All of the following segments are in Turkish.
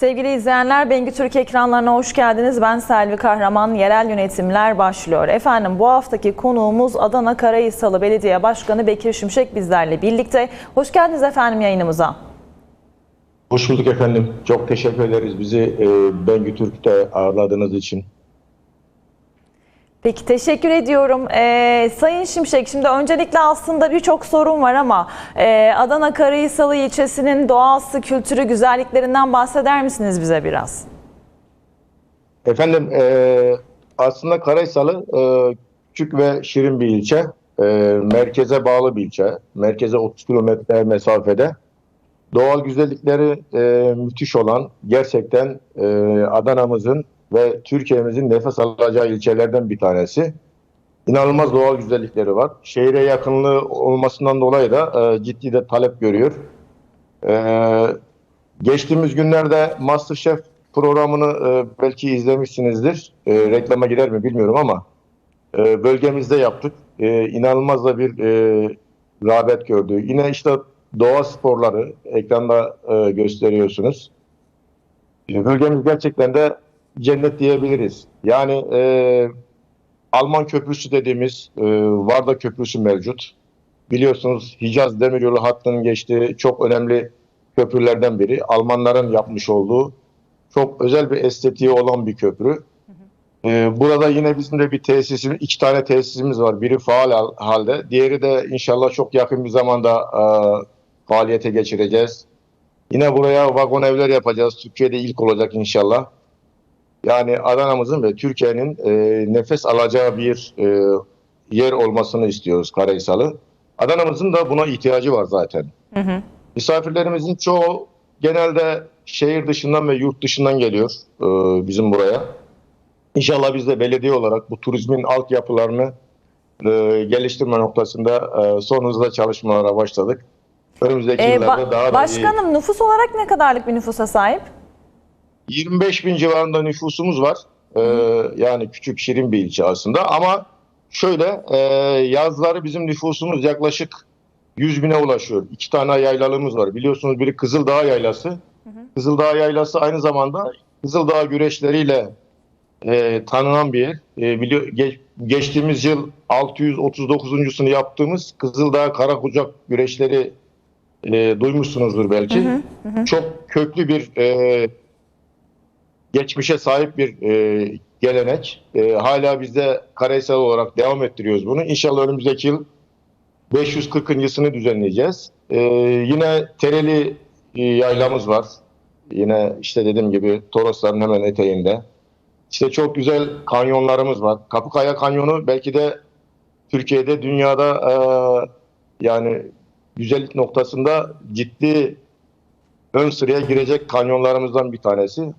Sevgili izleyenler, Bengü Türk ekranlarına hoş geldiniz. Ben Selvi Kahraman, yerel yönetimler başlıyor. Efendim bu haftaki konuğumuz Adana Karahisalı Belediye Başkanı Bekir Şimşek bizlerle birlikte. Hoş geldiniz efendim yayınımıza. Hoş bulduk efendim. Çok teşekkür ederiz bizi e, Bengü Türk'te ağırladığınız için. Peki teşekkür ediyorum. Ee, Sayın Şimşek şimdi öncelikle aslında birçok sorun var ama e, Adana Karahisalı ilçesinin doğası, kültürü, güzelliklerinden bahseder misiniz bize biraz? Efendim e, aslında Karaysalı e, küçük ve şirin bir ilçe. E, merkeze bağlı bir ilçe. Merkeze 30 kilometre mesafede. Doğal güzellikleri e, müthiş olan gerçekten e, Adana'mızın ve Türkiye'mizin nefes alacağı ilçelerden bir tanesi. İnanılmaz doğal güzellikleri var. Şehire yakınlığı olmasından dolayı da e, ciddi de talep görüyor. E, geçtiğimiz günlerde Masterchef programını e, belki izlemişsinizdir. E, reklama girer mi bilmiyorum ama e, bölgemizde yaptık. E, inanılmaz da bir e, rağbet gördü. Yine işte doğa sporları ekranda e, gösteriyorsunuz. E, bölgemiz gerçekten de cennet diyebiliriz. Yani e, Alman köprüsü dediğimiz e, Varda Köprüsü mevcut. Biliyorsunuz Hicaz Demiryolu hattının geçtiği çok önemli köprülerden biri. Almanların yapmış olduğu çok özel bir estetiği olan bir köprü. Ee, burada yine bizim de bir tesisimiz, iki tane tesisimiz var. Biri faal hal- halde, diğeri de inşallah çok yakın bir zamanda e, faaliyete geçireceğiz. Yine buraya vagon evler yapacağız. Türkiye'de ilk olacak inşallah. Yani Adana'mızın ve Türkiye'nin e, nefes alacağı bir e, yer olmasını istiyoruz Karahisalı. Adana'mızın da buna ihtiyacı var zaten. Hı hı. Misafirlerimizin çoğu genelde şehir dışından ve yurt dışından geliyor e, bizim buraya. İnşallah biz de belediye olarak bu turizmin altyapılarını e, geliştirme noktasında e, son hızla çalışmalara başladık. Önümüzdeki Ee, yıllarda ba- daha da iyi. başkanım nüfus olarak ne kadarlık bir nüfusa sahip? 25 bin civarında nüfusumuz var. Ee, yani küçük şirin bir ilçe aslında ama şöyle e, yazları bizim nüfusumuz yaklaşık 100 bine ulaşıyor. İki tane yaylalığımız var. Biliyorsunuz biri Kızıldağ Yaylası. Kızıldağ Yaylası aynı zamanda Kızıldağ güreşleriyle e, tanınan bir yer. E, biliyor, geç- geçtiğimiz yıl 639.sunu yaptığımız Kızıldağ Karakucak güreşleri e, duymuşsunuzdur belki. Çok köklü bir e, geçmişe sahip bir e, gelenek. E, hala bizde Karahisar olarak devam ettiriyoruz bunu. İnşallah önümüzdeki yıl 540.sını düzenleyeceğiz. E, yine Tereli e, yaylamız var. Yine işte dediğim gibi Torosların hemen eteğinde. İşte çok güzel kanyonlarımız var. Kapıkaya Kanyonu belki de Türkiye'de, dünyada e, yani güzellik noktasında ciddi ön sıraya girecek kanyonlarımızdan bir tanesi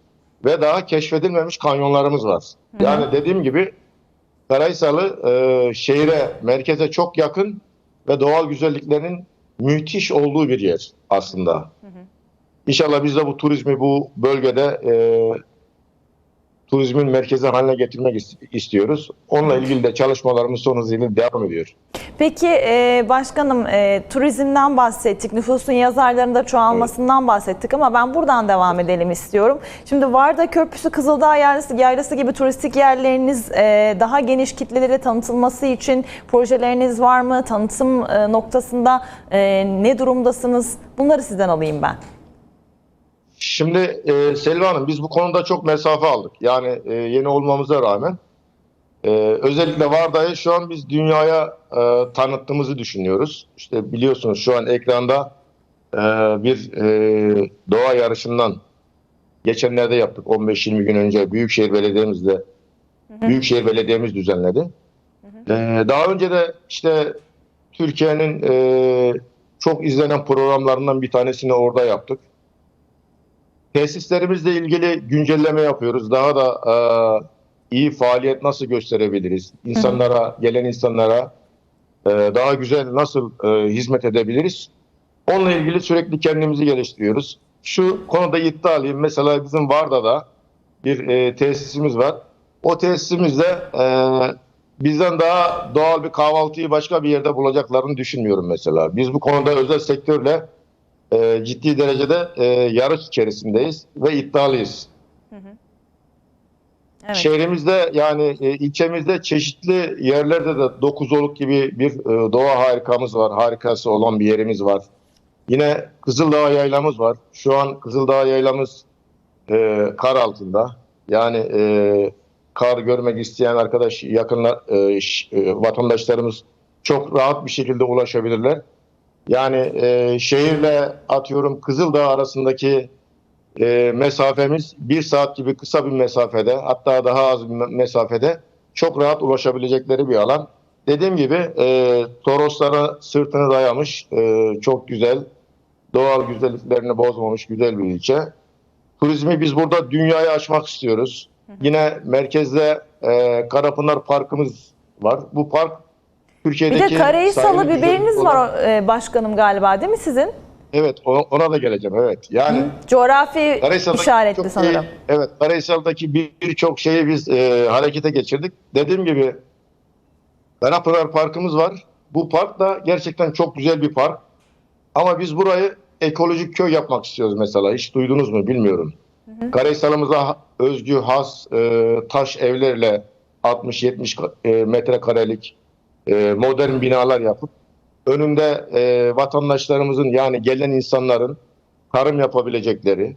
ve daha keşfedilmemiş kanyonlarımız var. Yani dediğim gibi Karahisalı e, şehre, merkeze çok yakın ve doğal güzelliklerin müthiş olduğu bir yer aslında. İnşallah biz de bu turizmi bu bölgede e, turizmin merkezi haline getirmek is- istiyoruz. Onunla ilgili de çalışmalarımız son hızıyla devam ediyor. Peki e, başkanım e, turizmden bahsettik, nüfusun yazarlarında çoğalmasından bahsettik ama ben buradan devam edelim istiyorum. Şimdi Varda Köprüsü, Kızıldağ Yaylası, Yaylası gibi turistik yerleriniz e, daha geniş kitlelere tanıtılması için projeleriniz var mı? Tanıtım e, noktasında e, ne durumdasınız? Bunları sizden alayım ben. Şimdi e, Selva Hanım biz bu konuda çok mesafe aldık. Yani e, yeni olmamıza rağmen e, özellikle Varda'yı şu an biz dünyaya e, tanıttığımızı düşünüyoruz. İşte biliyorsunuz şu an ekranda e, bir e, doğa yarışından geçenlerde yaptık 15-20 gün önce Büyükşehir Belediye'mizle Büyükşehir Belediye'miz düzenledi. E, daha önce de işte Türkiye'nin e, çok izlenen programlarından bir tanesini orada yaptık. Tesislerimizle ilgili güncelleme yapıyoruz. Daha da e, iyi faaliyet nasıl gösterebiliriz? İnsanlara, gelen insanlara e, daha güzel nasıl e, hizmet edebiliriz? Onunla ilgili sürekli kendimizi geliştiriyoruz. Şu konuda iddialıyım. Mesela bizim Varda'da bir e, tesisimiz var. O tesisimizde e, bizden daha doğal bir kahvaltıyı başka bir yerde bulacaklarını düşünmüyorum mesela. Biz bu konuda özel sektörle e, ciddi derecede e, yarış içerisindeyiz ve iddialıyız. Evet. Şehrimizde yani e, ilçemizde çeşitli yerlerde de Dokuzoluk gibi bir e, doğa harikamız var. Harikası olan bir yerimiz var. Yine Kızıldağ yaylamız var. Şu an Kızıldağ yaylamız e, kar altında. Yani e, kar görmek isteyen arkadaş yakınlar e, ş- e, vatandaşlarımız çok rahat bir şekilde ulaşabilirler. Yani e, şehirle atıyorum Kızıldağ arasındaki e, mesafemiz bir saat gibi kısa bir mesafede hatta daha az bir me- mesafede çok rahat ulaşabilecekleri bir alan. Dediğim gibi e, Toroslara sırtını dayamış e, çok güzel doğal güzelliklerini bozmamış güzel bir ilçe. Turizmi biz burada dünyaya açmak istiyoruz. Yine merkezde e, Karapınar Parkımız var. Bu park Bir Türkiye'deki de Karahisalı sahili biberiniz olan- var e, başkanım galiba değil mi sizin? Evet ona, da geleceğim evet. Yani Coğrafi Karahisar'daki işaretli sanırım. iyi- evet, Karahisar'daki bir- birçok şeyi biz e, harekete geçirdik. Dediğim gibi Karapınar Parkımız var. Bu park da gerçekten çok güzel bir park. Ama biz burayı ekolojik köy yapmak istiyoruz mesela. Hiç duydunuz mu bilmiyorum. Karahisar'ımıza ha- özgü has e, taş evlerle 60-70 e, metrekarelik e, modern binalar yapıp önünde e, vatandaşlarımızın yani gelen insanların tarım yapabilecekleri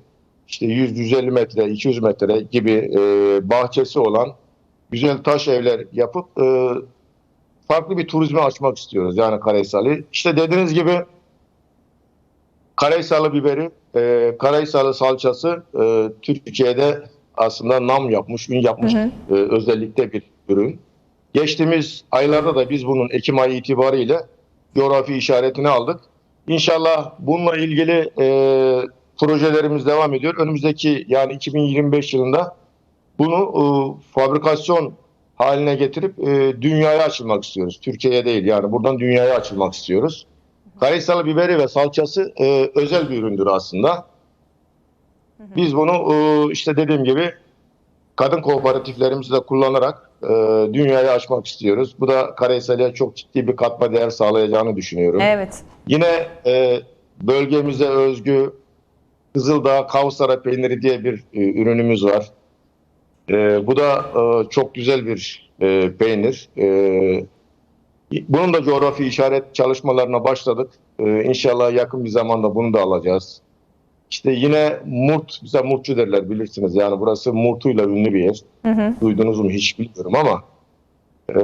işte 100-150 metre, 200 metre gibi e, bahçesi olan güzel taş evler yapıp e, farklı bir turizme açmak istiyoruz yani Karahisar'ı. İşte dediğiniz gibi Karahisarlı biberi, e, Karahisarlı salçası e, Türkiye'de aslında nam yapmış, ün yapmış e, özellikle bir ürün. Geçtiğimiz aylarda da biz bunun Ekim ayı itibariyle coğrafi işaretini aldık. İnşallah bununla ilgili e, projelerimiz devam ediyor. Önümüzdeki yani 2025 yılında bunu e, fabrikasyon haline getirip e, dünyaya açılmak istiyoruz. Türkiye'ye değil yani buradan dünyaya açılmak istiyoruz. Karahisarlı biberi ve salçası e, özel bir üründür aslında. Biz bunu e, işte dediğim gibi kadın kooperatiflerimizi de kullanarak e, dünyaya açmak istiyoruz. Bu da Karahisar'a çok ciddi bir katma değer sağlayacağını düşünüyorum. Evet. Yine e, bölgemize özgü Kızıldağ Kavsara peyniri diye bir e, ürünümüz var. E, bu da e, çok güzel bir e, peynir. E, bunun da coğrafi işaret çalışmalarına başladık. E, inşallah yakın bir zamanda bunu da alacağız. İşte yine Murt, bize Murtçu derler bilirsiniz. Yani burası Murtu'yla ünlü bir yer. Hı hı. Duydunuz mu hiç bilmiyorum ama e,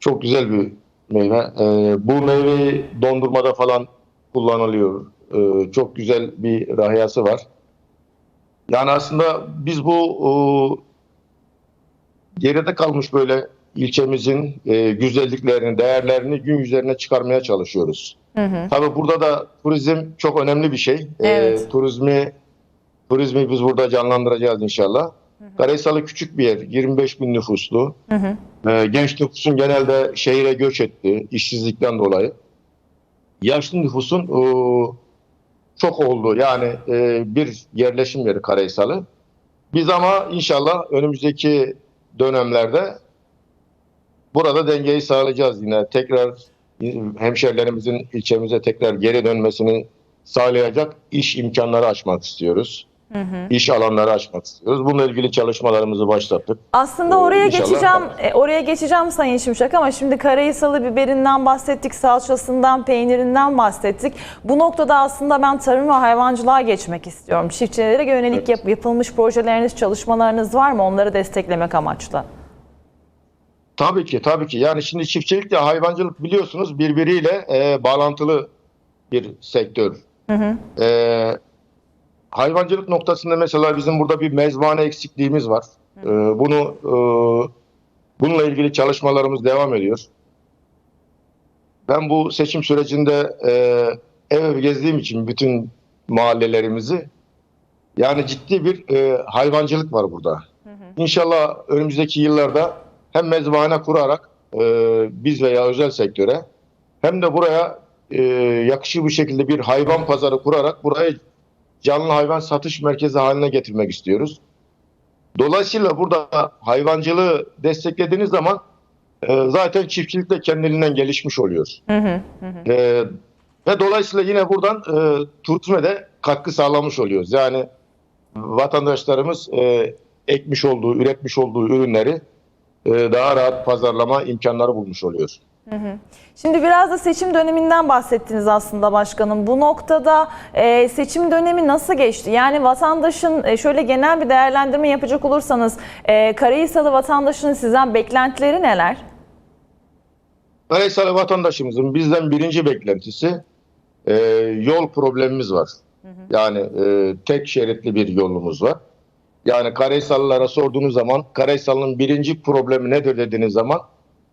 çok güzel bir meyve. E, bu meyveyi dondurmada falan kullanılıyor. E, çok güzel bir rahiyası var. Yani aslında biz bu e, geride kalmış böyle ilçemizin e, güzelliklerini, değerlerini gün yüzlerine çıkarmaya çalışıyoruz. Hı hı. Tabii burada da turizm çok önemli bir şey. E, Evet. turizmi turizmi biz burada canlandıracağız inşallah. Karahisarlı küçük bir yer, 25 bin nüfuslu. Hı hı. Ee, genç nüfusun genelde şehire göç etti işsizlikten dolayı. Yaşlı nüfusun e, çok oldu. Yani e, bir yerleşim yeri Karahisarlı. Biz ama inşallah önümüzdeki dönemlerde burada dengeyi sağlayacağız yine. Tekrar hemşerilerimizin ilçemize tekrar geri dönmesini sağlayacak iş imkanları açmak istiyoruz. Hı hı. İş alanları açmak istiyoruz. Bununla ilgili çalışmalarımızı başlattık. Aslında Ee, oraya inşallah geçeceğim, e, oraya geçeceğim Sayın Şimşek ama şimdi Karahisalı biberinden bahsettik, salçasından, peynirinden bahsettik. Bu noktada aslında ben tarım ve hayvancılığa geçmek istiyorum. Çiftçilere yönelik Evet. yap- yapılmış projeleriniz, çalışmalarınız var mı? Onları desteklemek amaçlı. Tabii ki, tabii ki. Yani şimdi çiftçilikle hayvancılık biliyorsunuz birbiriyle e, bağlantılı bir sektör. Hı hı. E, hayvancılık noktasında mesela bizim burada bir mezbahane eksikliğimiz var. E, bunu e, bununla ilgili çalışmalarımız devam ediyor. Ben bu seçim sürecinde e, ev ev gezdiğim için bütün mahallelerimizi yani ciddi bir e, hayvancılık var burada. İnşallah önümüzdeki yıllarda hem mezbahane kurarak e, biz veya özel sektöre hem de buraya e, yakışır bir şekilde bir hayvan pazarı kurarak burayı canlı hayvan satış merkezi haline getirmek istiyoruz. Dolayısıyla burada hayvancılığı desteklediğiniz zaman e, zaten çiftçilik de kendiliğinden gelişmiş oluyor. Hı hı. Hı. E, Ve dolayısıyla yine buradan e, turizme de katkı sağlamış oluyoruz. Yani vatandaşlarımız e, ekmiş olduğu, üretmiş olduğu ürünleri daha rahat pazarlama imkanları bulmuş oluyor. Şimdi biraz da seçim döneminden bahsettiniz aslında başkanım. Bu noktada e, seçim dönemi nasıl geçti? Yani vatandaşın e, şöyle genel bir değerlendirme yapacak olursanız e, Karahisarlı vatandaşının sizden beklentileri neler? Karahisarlı vatandaşımızın bizden birinci beklentisi e, yol problemimiz var. Yani e, tek şeritli bir yolumuz var. Yani Karahisarlılara sorduğunuz zaman Karahisarlı'nın birinci problemi nedir dediğiniz zaman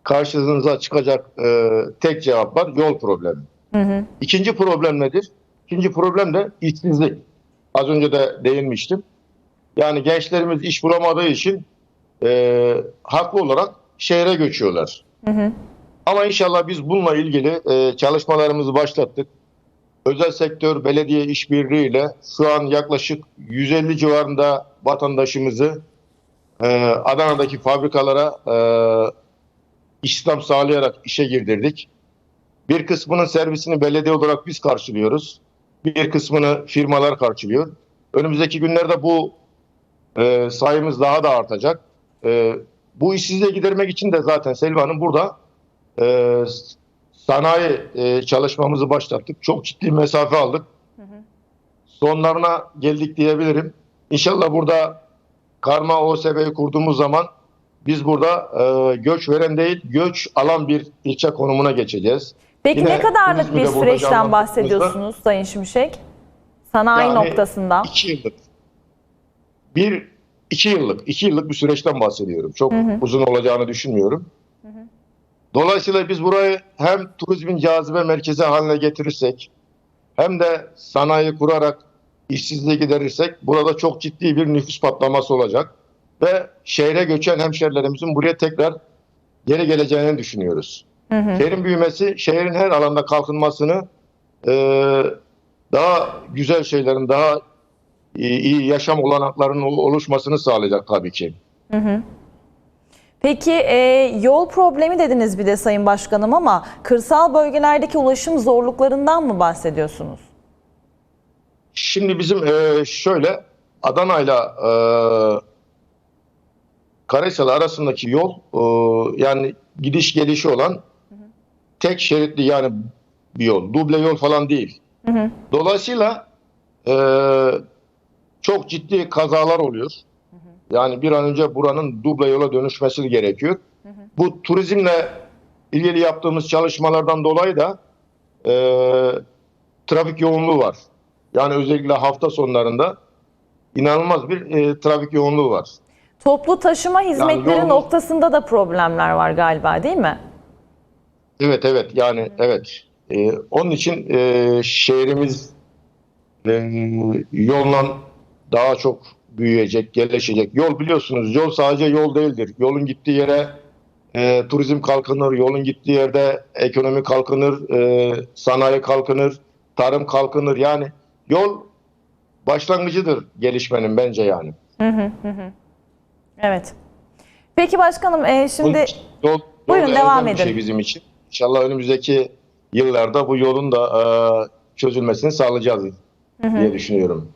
karşınıza çıkacak e, tek cevap var yol problemi. İkinci problem nedir? İkinci problem de işsizlik. Az önce de değinmiştim. Yani gençlerimiz iş bulamadığı için e, haklı olarak şehre göçüyorlar. Ama inşallah biz bununla ilgili e, çalışmalarımızı başlattık. Özel sektör belediye işbirliğiyle şu an yaklaşık 150 civarında vatandaşımızı e, Adana'daki fabrikalara e, istihdam sağlayarak işe girdirdik. Bir kısmının servisini belediye olarak biz karşılıyoruz. Bir kısmını firmalar karşılıyor. Önümüzdeki günlerde bu e, sayımız daha da artacak. E, bu işsizliği gidermek için de zaten Selvi Hanım burada e, sanayi e, çalışmamızı başlattık. Çok ciddi mesafe aldık. Sonlarına geldik diyebilirim. İnşallah burada karma OSB'yi kurduğumuz zaman biz burada e, göç veren değil, göç alan bir ilçe konumuna geçeceğiz. Peki Yine ne kadarlık bir süreçten bahsediyorsunuz Sayın Şimşek? Sanayi Yani noktasında. İki yıllık. Bir, iki yıllık. iki yıllık bir süreçten bahsediyorum. Çok uzun olacağını düşünmüyorum. Dolayısıyla biz burayı hem turizmin cazibe merkezi haline getirirsek hem de sanayi kurarak işsizliği giderirsek burada çok ciddi bir nüfus patlaması olacak. Ve şehre göçen hemşerilerimizin buraya tekrar geri geleceğini düşünüyoruz. Şehrin büyümesi, şehrin her alanda kalkınmasını eee, daha güzel şeylerin, daha iyi, iyi yaşam olanaklarının ol- oluşmasını sağlayacak tabii ki. Peki e, yol problemi dediniz bir de Sayın Başkanım ama kırsal bölgelerdeki ulaşım zorluklarından mı bahsediyorsunuz? Şimdi bizim eee, şöyle Adana'yla eee Karahisar arasındaki yol eee, yani gidiş gelişi olan tek şeritli yani bir yol. Duble yol falan değil. Dolayısıyla eee, çok ciddi kazalar oluyor. Yani bir an önce buranın duble yola dönüşmesi gerekiyor. Bu turizmle ilgili yaptığımız çalışmalardan dolayı da eee, trafik yoğunluğu var. Yani özellikle hafta sonlarında inanılmaz bir e, trafik yoğunluğu var. Toplu taşıma hizmetleri yolumuz- noktasında da problemler var galiba değil mi? Evet evet yani evet. E, onun için e, şehrimiz e, yolla daha çok büyüyecek, gelişecek. Yol biliyorsunuz yol sadece yol değildir. Yolun gittiği yere e, turizm kalkınır, yolun gittiği yerde ekonomi kalkınır, e, sanayi kalkınır, tarım kalkınır. Yani yol başlangıcıdır gelişmenin bence yani. Evet. Peki başkanım e, şimdi için yol, yol Buyurun, elzem devam edin. şey bizim için. İnşallah önümüzdeki yıllarda bu yolun da e, çözülmesini sağlayacağız diye düşünüyorum.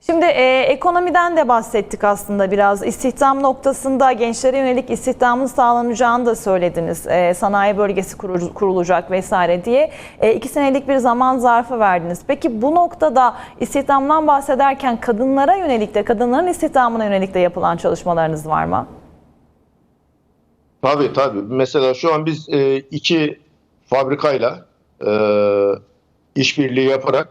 Şimdi e, ekonomiden de bahsettik aslında biraz. İstihdam noktasında gençlere yönelik istihdamın sağlanacağını da söylediniz. E, sanayi bölgesi kurul- kurulacak vesaire diye. E, iki senelik bir zaman zarfı verdiniz. Peki bu noktada istihdamdan bahsederken kadınlara yönelik de, kadınların istihdamına yönelik de yapılan çalışmalarınız var mı? Tabii tabii. Mesela şu an biz e, iki fabrikayla e, işbirliği yaparak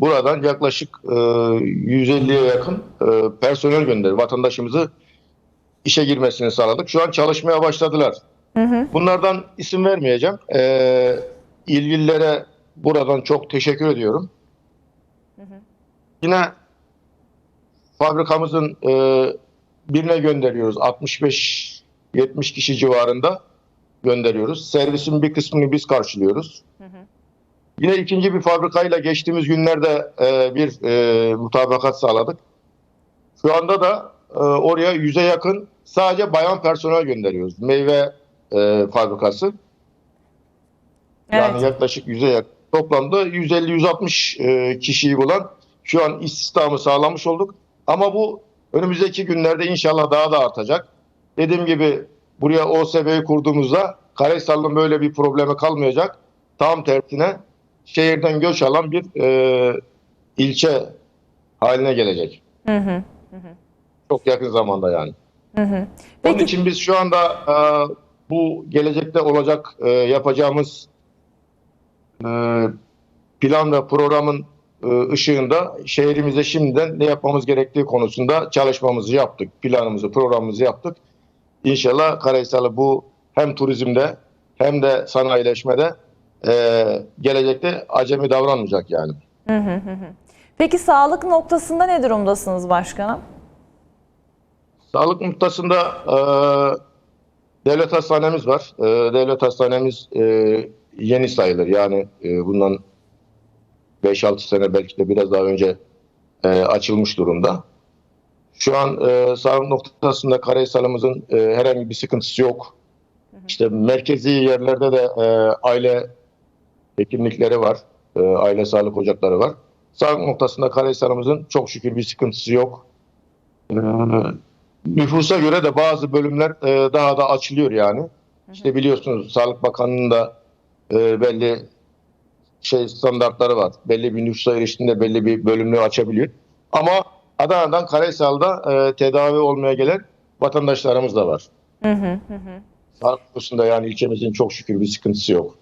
buradan yaklaşık e, 150'ye yakın e, personel gönderdik. Vatandaşımızı işe girmesini sağladık. Şu an çalışmaya başladılar. Bunlardan isim vermeyeceğim. E, ilgililere buradan çok teşekkür ediyorum. Yine fabrikamızın e, birine gönderiyoruz. 65 70 kişi civarında gönderiyoruz. Servisin bir kısmını biz karşılıyoruz. Yine ikinci bir fabrikayla geçtiğimiz günlerde e, bir e, mutabakat sağladık. Şu anda da e, oraya yüze yakın sadece bayan personel gönderiyoruz. Meyve e, fabrikası. Yani Evet. yaklaşık yüze yakın. toplamda 150-160 e, kişiyi bulan şu an istihdamı sağlamış olduk. Ama bu önümüzdeki günlerde inşallah daha da artacak. Dediğim gibi buraya OSB'yi kurduğumuzda Karahisar'ın böyle bir problemi kalmayacak. Tam tersine şehirden göç alan bir e, ilçe haline gelecek. Hı hı. Çok yakın zamanda yani. Onun Peki için biz şu anda e, bu gelecekte olacak e, yapacağımız e, plan ve programın e, ışığında şehrimize şimdiden ne yapmamız gerektiği konusunda çalışmamızı yaptık. Planımızı, programımızı yaptık. İnşallah Karahisarlı bu hem turizmde hem de sanayileşmede e, gelecekte acemi davranmayacak yani. Peki sağlık noktasında ne durumdasınız başkanım? Sağlık noktasında e, devlet hastanemiz var. E, devlet hastanemiz e, yeni sayılır. Yani e, bundan 5-6 sene belki de biraz daha önce e, açılmış durumda. Şu an e, sağlık noktasında Karahisar'ımızın e, herhangi bir sıkıntısı yok. İşte merkezi yerlerde de e, aile hekimlikleri var. E, aile sağlık ocakları var. Sağlık noktasında Karahisar'ımızın çok şükür bir sıkıntısı yok. E, nüfusa göre de bazı bölümler e, daha da açılıyor yani. İşte biliyorsunuz Sağlık Bakanlığı'nın da e, belli şey standartları var. Belli bir nüfusa eriştiğinde belli bir bölümünü açabiliyor. Ama Adana'dan Karahisar'da e, tedavi olmaya gelen vatandaşlarımız da var. Hı hı hı. hı. Sağlık konusunda yani ilçemizin çok şükür bir sıkıntısı yok.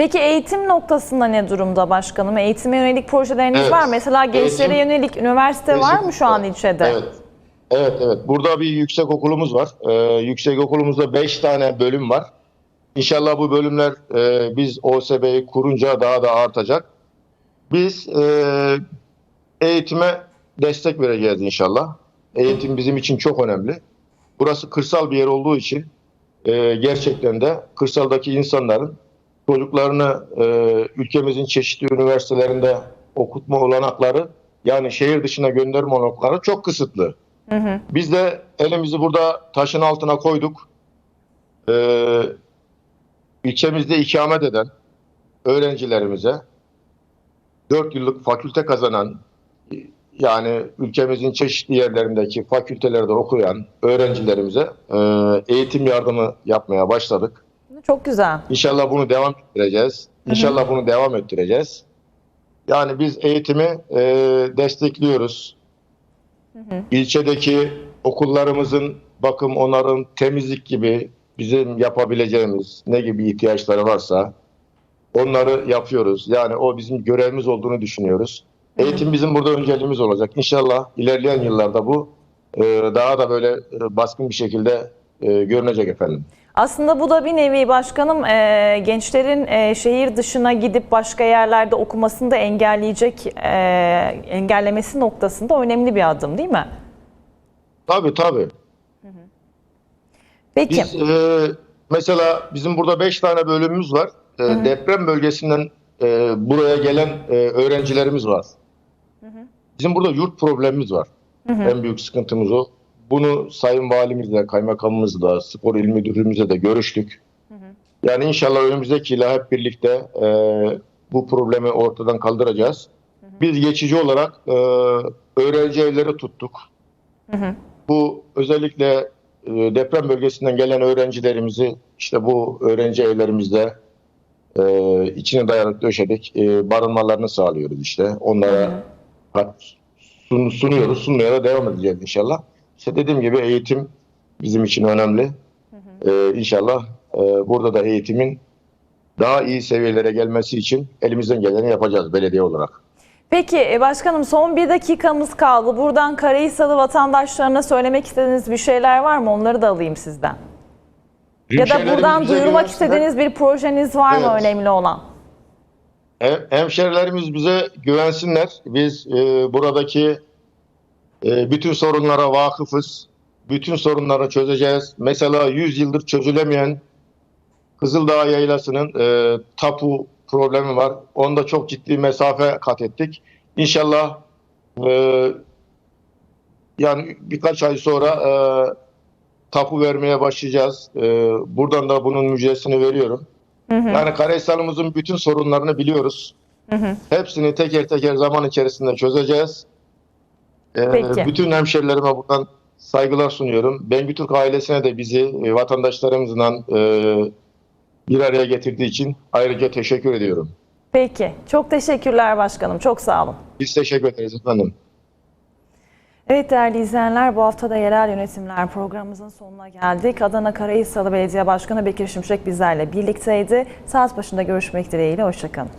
Peki eğitim noktasında ne durumda başkanım? Eğitime yönelik projeleriniz Evet. var? Mesela gençlere Eğitim- yönelik üniversite var mı şu an ilçede? Evet. Evet evet. Burada bir yüksek okulumuz var. Ee, yüksek okulumuzda 5 tane bölüm var. İnşallah bu bölümler e, biz OSB'yi kurunca daha da artacak. Biz e, eğitime destek vereceğiz inşallah. Eğitim bizim için çok önemli. Burası kırsal bir yer olduğu için e, gerçekten de kırsaldaki insanların çocuklarını e, ülkemizin çeşitli üniversitelerinde okutma olanakları yani şehir dışına gönderme olanakları çok kısıtlı. Biz de elimizi burada taşın altına koyduk. Ee, ilçemizde ikamet eden öğrencilerimize 4 yıllık fakülte kazanan yani ülkemizin çeşitli yerlerindeki fakültelerde okuyan öğrencilerimize e, eğitim yardımı yapmaya başladık. Çok güzel. İnşallah bunu devam ettireceğiz. İnşallah bunu devam ettireceğiz. Yani biz eğitimi e, destekliyoruz. İlçedeki okullarımızın bakım, onarım, temizlik gibi bizim yapabileceğimiz ne gibi ihtiyaçları varsa onları yapıyoruz. Yani o bizim görevimiz olduğunu düşünüyoruz. Eğitim bizim burada önceliğimiz olacak. İnşallah ilerleyen yıllarda bu e, daha da böyle e, baskın bir şekilde e, görünecek efendim. Aslında bu da bir nevi başkanım e, gençlerin e, şehir dışına gidip başka yerlerde okumasını da engelleyecek, e, engellemesi noktasında önemli bir adım değil mi? Tabii tabii. Peki. Biz e, mesela bizim burada 5 tane bölümümüz var. E, deprem bölgesinden e, buraya gelen e, öğrencilerimiz var. Bizim burada yurt problemimiz var. En büyük sıkıntımız o. Bunu Sayın Valimizle, Kaymakamımızla, Spor İl Müdürlüğümüzle de görüştük. Yani inşallah önümüzdeki yıl hep birlikte e, bu problemi ortadan kaldıracağız. Biz geçici olarak e, öğrenci evleri tuttuk. Bu özellikle e, deprem bölgesinden gelen öğrencilerimizi işte bu öğrenci evlerimizde e, içine dayanık döşedik. E, barınmalarını sağlıyoruz işte. Onlara hat- sun- sunuyoruz. Sunmaya da devam edeceğiz inşallah. İşte dediğim gibi eğitim bizim için önemli. E, inşallah e, burada da eğitimin daha iyi seviyelere gelmesi için elimizden geleni yapacağız belediye olarak. Peki e, başkanım son bir dakikamız kaldı. Buradan Karahisarlı vatandaşlarına söylemek istediğiniz bir şeyler var mı? Onları da alayım sizden. Ya da buradan duyurmak istediğiniz bir projeniz var mı Evet. önemli olan? Hem- Hemşerilerimiz bize güvensinler. Biz e, buradaki e, bütün sorunlara vakıfız. Bütün sorunları çözeceğiz. Mesela 100 yıldır çözülemeyen Kızıldağ Yaylası'nın e, tapu problemi var. Onda çok ciddi mesafe kat ettik. İnşallah e, yani birkaç ay sonra e, tapu vermeye başlayacağız. E, buradan da bunun müjdesini veriyorum. Yani Karahisar'ımızın bütün sorunlarını biliyoruz. Hepsini teker teker zaman içerisinde çözeceğiz. Ee, Peki. bütün hemşerilerime buradan saygılar sunuyorum. Bengü Türk ailesine de bizi e, vatandaşlarımızla e, bir araya getirdiği için ayrıca teşekkür ediyorum. Peki. Çok teşekkürler başkanım. Çok sağ olun. Biz teşekkür ederiz efendim. Evet değerli izleyenler bu hafta da yerel yönetimler programımızın sonuna geldik. Adana Karahisarlı Belediye Başkanı Bekir Şimşek bizlerle birlikteydi. Saat başında görüşmek dileğiyle. Hoşçakalın.